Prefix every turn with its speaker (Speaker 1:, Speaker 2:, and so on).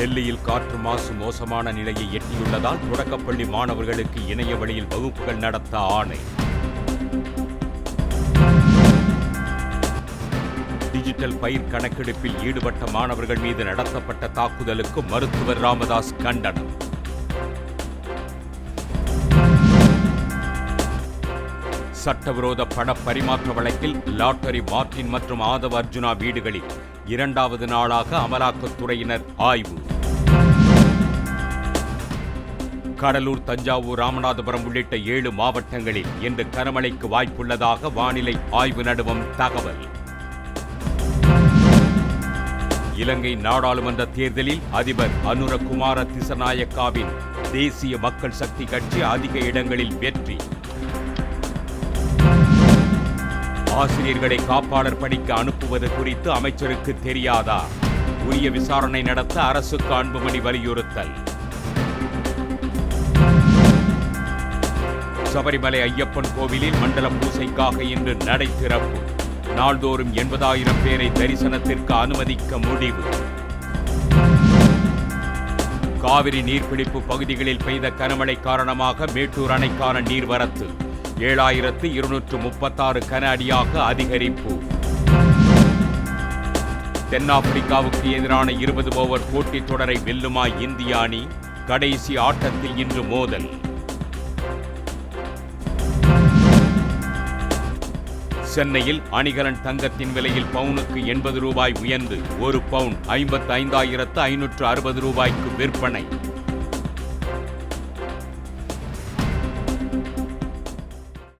Speaker 1: டெல்லியில் காற்று மாசு மோசமான நிலையை எட்டியுள்ளதால் தொடக்கப்பள்ளி மாணவர்களுக்கு இணைய வழியில் வகுப்புகள் நடத்த ஆணை. டிஜிட்டல் பயிர் கணக்கெடுப்பில் ஈடுபட்ட மாணவர்கள் மீது நடத்தப்பட்ட தாக்குதலுக்கு மருத்துவர் ராமதாஸ் கண்டனம். சட்டவிரோத பண பரிமாற்ற வழக்கில் லாட்டரி மார்டின் மற்றும் ஆதவ அர்ஜுனா வீடுகளில் இரண்டாவது நாளாக அமலாக்கத்துறையினர் ஆய்வு. கடலூர் தஞ்சாவூர் ராமநாதபுரம் உள்ளிட்ட ஏழு மாவட்டங்களில் இன்று கனமழைக்கு வாய்ப்புள்ளதாக வானிலை ஆய்வு நடுவம் தகவல். இலங்கை நாடாளுமன்ற தேர்தலில் அதிபர் அனுரகுமார திசநாயக்காவின் தேசிய மக்கள் சக்தி கட்சி அதிக இடங்களில் வெற்றி. ஆசிரியர்களை காப்பாளர் பணிக்கு அனுப்புவது குறித்து அமைச்சருக்கு தெரியாதா? உரிய விசாரணை நடத்த அரசுக்கு அன்புமணி வலியுறுத்தல். சபரிமலை ஐயப்பன் கோவிலில் மண்டல பூசைக்காக இன்று நடை திறப்பு. நாள்தோறும் எண்பதாயிரம் பேரை தரிசனத்திற்கு அனுமதிக்க முடிவு. காவிரி நீர்பிடிப்பு பகுதிகளில் பெய்த கனமழை காரணமாக மேட்டூர் அணைக்கான நீர்வரத்து ஏழாயிரத்து இருநூற்று முப்பத்தாறு கன அடியாக அதிகரிப்பு. தென்னாப்பிரிக்காவுக்கு எதிரான இருபது ஓவர் போட்டித் தொடரை வெல்லுமா இந்திய அணி? கடைசி ஆட்டத்தில் இன்று மோதல். சென்னையில் அணிகலன் தங்கத்தின் விலையில் பவுனுக்கு எண்பது ரூபாய் உயர்ந்து ஒரு பவுன் ஐம்பத்து ஐந்தாயிரத்து ஐநூற்று அறுபது ரூபாய்க்கு விற்பனை.